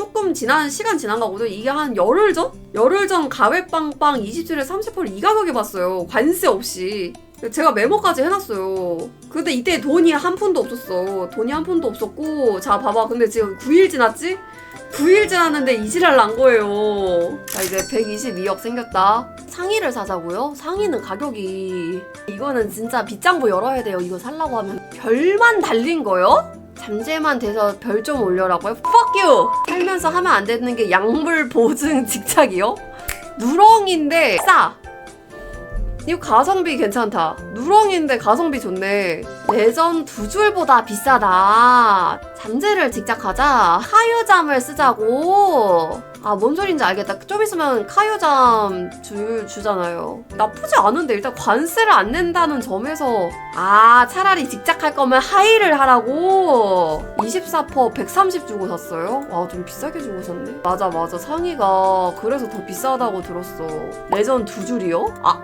조금 지난 시간 지난 거거든. 이게 한 열흘 전? 열흘 전 가외빵빵 27에 30%를 이 가격에 봤어요. 관세 없이. 제가 메모까지 해놨어요. 근데 이때 돈이 한 푼도 없었어. 돈이 한 푼도 없었고, 자, 봐봐. 근데 지금 9일 지났지? 9일 지났는데 이지랄 난 거예요. 자, 이제 122억 생겼다. 상의를 사자고요? 상의는 가격이. 이거는 진짜 빗장부 열어야 돼요. 이거 살라고 하면. 별만 달린 거요? 잠재만 돼서 별 좀 올려라고요? Fuck you! 살면서 하면 안 되는 게 약물 보증 직착이요? 누렁인데 싸! 이거 가성비 괜찮다. 누렁인데 가성비 좋네. 내전 두 줄보다 비싸다. 잠재를 직작하자. 카유잠을 쓰자고. 아, 뭔 소린지 알겠다. 좀 있으면 카유잠 주, 주잖아요. 나쁘지 않은데, 일단 관세를 안 낸다는 점에서. 아, 차라리 직작할 거면 하이를 하라고. 24% 130 주고 샀어요? 와, 좀 비싸게 주고 샀네. 맞아, 맞아. 상의가 그래서 더 비싸다고 들었어. 내전 두 줄이요? 아.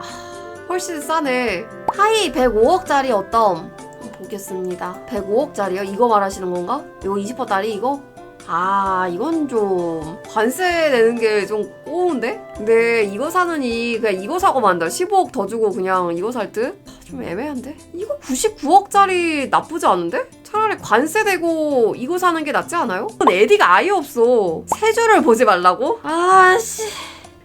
훨씬 싸네. 하이 105억짜리 어떤? 보겠습니다. 105억짜리요? 이거 말하시는 건가? 이거 20%짜리 이거? 아, 이건 좀 관세 내는 게 좀 꼬운데? 근데 이거 사느니 그냥 이거 사고 만다. 15억 더 주고 그냥 이거 살 듯? 아, 좀 애매한데? 이거 99억짜리 나쁘지 않은데? 차라리 관세 내고 이거 사는 게 낫지 않아요? 에디가 아예 없어. 세 줄을 보지 말라고? 아씨.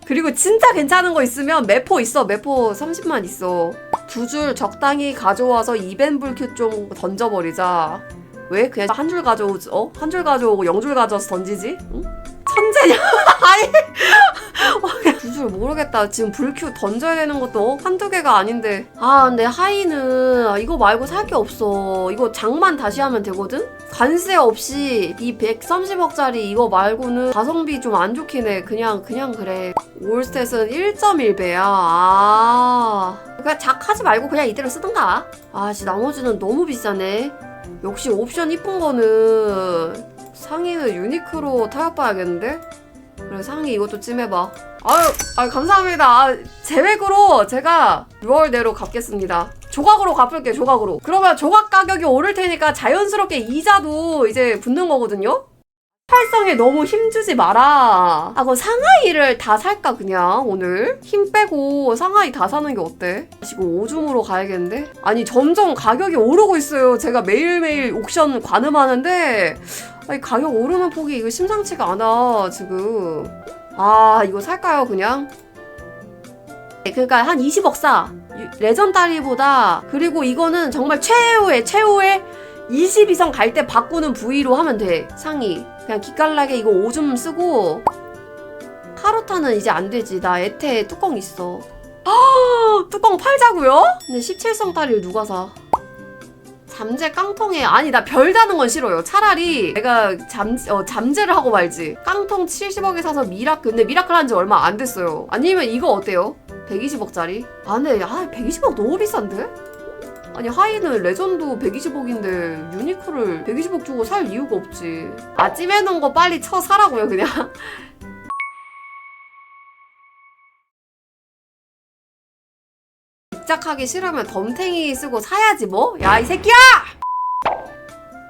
그리고 진짜 괜찮은 거 있으면 매포 있어. 매포 30만 있어. 두 줄 적당히 가져와서 이벤불큐 좀 던져버리자. 왜? 그냥 한 줄 가져오지? 어? 한 줄 가져오고 영 줄 가져와서 던지지? 응? 천재냐? 아니. 두줄 모르겠다. 지금 불큐 던져야 되는 것도 한두 개가 아닌데. 아, 근데 하이는 이거 말고 살 게 없어. 이거 장만 다시 하면 되거든? 관세 없이 이 130억짜리 이거 말고는 가성비 좀 안 좋긴 해. 그냥, 그냥 그래. 올스탯은 1.1배야. 아. 그냥 작하지 말고 그냥 이대로 쓰든가. 아, 씨, 나머지는 너무 비싸네. 역시 옵션 이쁜 거는 상의는 유니크로 타협봐야겠는데? 그래, 상의 이것도 찜해봐. 아유, 아유, 감사합니다. 아, 제획으로 제가 6월 내로 갚겠습니다. 조각으로 갚을게요, 조각으로. 그러면 조각 가격이 오를 테니까 자연스럽게 이자도 이제 붙는 거거든요? 활성에 너무 힘주지 마라. 아, 그럼 상하이를 다 살까, 그냥, 오늘? 힘 빼고 상하이 다 사는 게 어때? 지금 오줌으로 가야겠는데? 아니, 점점 가격이 오르고 있어요. 제가 매일매일 옥션 관음하는데, 아니, 가격 오르는 폭이 이거 심상치가 않아, 지금. 아, 이거 살까요, 그냥? 그러니까 한 20억 사. 레전 다리보다, 그리고 이거는 정말 최후의, 최후의 20 이상 갈 때 바꾸는 부위로 하면 돼. 상의. 그냥 기깔나게 이거 오줌 쓰고 카로타는 이제 안 되지. 나 에테 뚜껑 있어. 아, 뚜껑 팔자고요? 근데 17성 다리를 누가 사? 잠재 깡통에 아니 나 별 다는 건 싫어요. 차라리 내가 잠 어, 잠재를 하고 말지. 깡통 70억에 사서 미라클 근데 미라클 한 지 얼마 안 됐어요. 아니면 이거 어때요? 120억짜리? 아 근데 아 120억 너무 비싼데? 아니 하이는 레전드 120억인데 유니크를 120억 주고 살 이유가 없지. 아 찜해놓은 거 빨리 쳐 사라고요 그냥. 입작하기 싫으면 덤탱이 쓰고 사야지 뭐? 야 이 새끼야!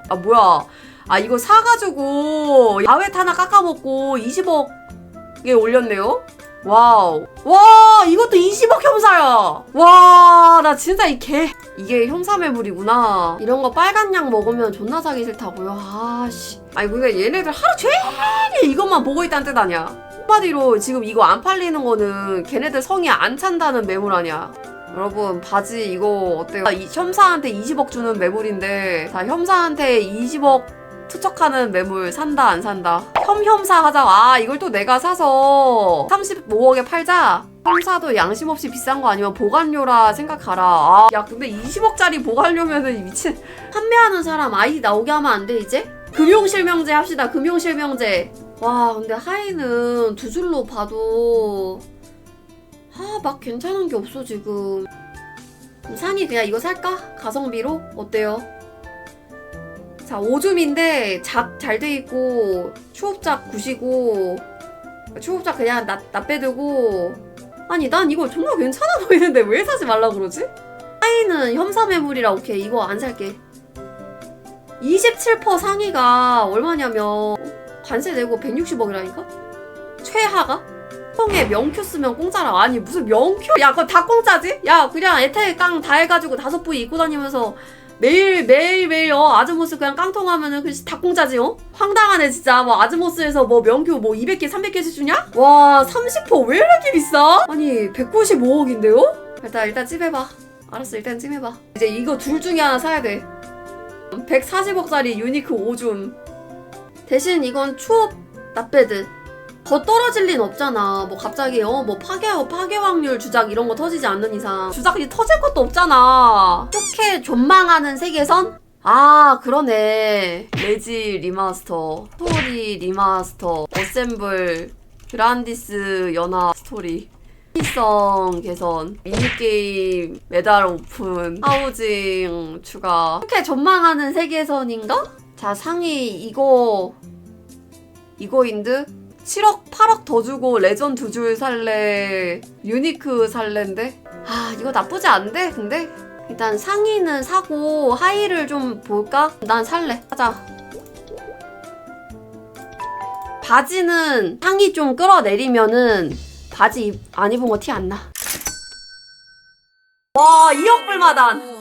아 뭐야? 아 이거 사가지고 야외 하나 깎아먹고 20억에 올렸네요? 와우. 와, 이것도 20억 협사야. 와, 나 진짜 이 개. 이게 형사매물이구나. 이런 거 빨간 약 먹으면 존나 사기 싫다고요. 아, 씨. 아니, 근데 얘네들 하루 종일 이것만 보고 있다는 뜻 아니야. 한마디로 지금 이거 안 팔리는 거는 걔네들 성이 안 찬다는 매물 아니야. 여러분, 바지 이거 어때요? 이 혐사한테 20억 주는 매물인데, 다 혐사한테 20억 투척하는 매물 산다 안 산다? 혐혐사 하자. 아 이걸 또 내가 사서 35억에 팔자? 혐사도 양심 없이 비싼 거 아니면 보관료라 생각하라. 아, 야 근데 20억짜리 보관료면은 미친 판매하는 사람 아이 나오게 하면 안 돼 이제? 금융실명제 합시다 금융실명제. 와 근데 하이는 두 줄로 봐도 아 막 괜찮은 게 없어 지금 산이 그냥 이거 살까? 가성비로? 어때요? 자, 오줌인데 작잘돼 있고 추업작 굿이고 추업작 그냥 나, 나 빼두고 아니 난 이거 존나 괜찮아 보이는데 왜 사지 말라 그러지? 하이는 혐사매물이라 오케이 이거 안 살게 27% 상위가 얼마냐면 관세 내고 160억이라니까? 최하가? 통에 명큐 쓰면 공짜라 아니 무슨 명큐 야 그거 다 공짜지? 야 그냥 에테일 깡다 해가지고 다섯 부위 입고 다니면서 매일 매일 매일 어 아즈모스 그냥 깡통하면은 그다 공짜지 어? 황당하네 진짜 뭐 아즈모스에서 뭐 명큐 뭐 200개 300개씩 주냐? 와 30%왜 이렇게 비싸? 아니 195억인데요? 일단 일단 찜해봐 알았어 일단 찜해봐 이제 이거 둘 중에 하나 사야 돼 140억짜리 유니크 5줌 대신 이건 추업 나빼드 더 떨어질 린 없잖아. 뭐 갑자기 어 뭐 파괴 파괴 확률 주작 이런 거 터지지 않는 이상 주작이 터질 것도 없잖아. 이렇게 존망하는 세계선? 아 그러네. 레지 리마스터, 스토리 리마스터, 어셈블, 그란디스 연합 스토리. 성 개선, 미니게임, 메달 오픈, 하우징 추가. 이렇게 전망하는 세계선인가? 자, 상위 이거, 이거인드? 7억, 8억 더 주고 레전 두 줄 살래, 유니크 살래인데? 아, 이거 나쁘지 않은데, 근데? 일단 상의는 사고 하의를 좀 볼까? 난 살래. 하자. 바지는 상의 좀 끌어내리면은 바지 입- 안 입은 거 티 안 나. 와, 2억 불마단.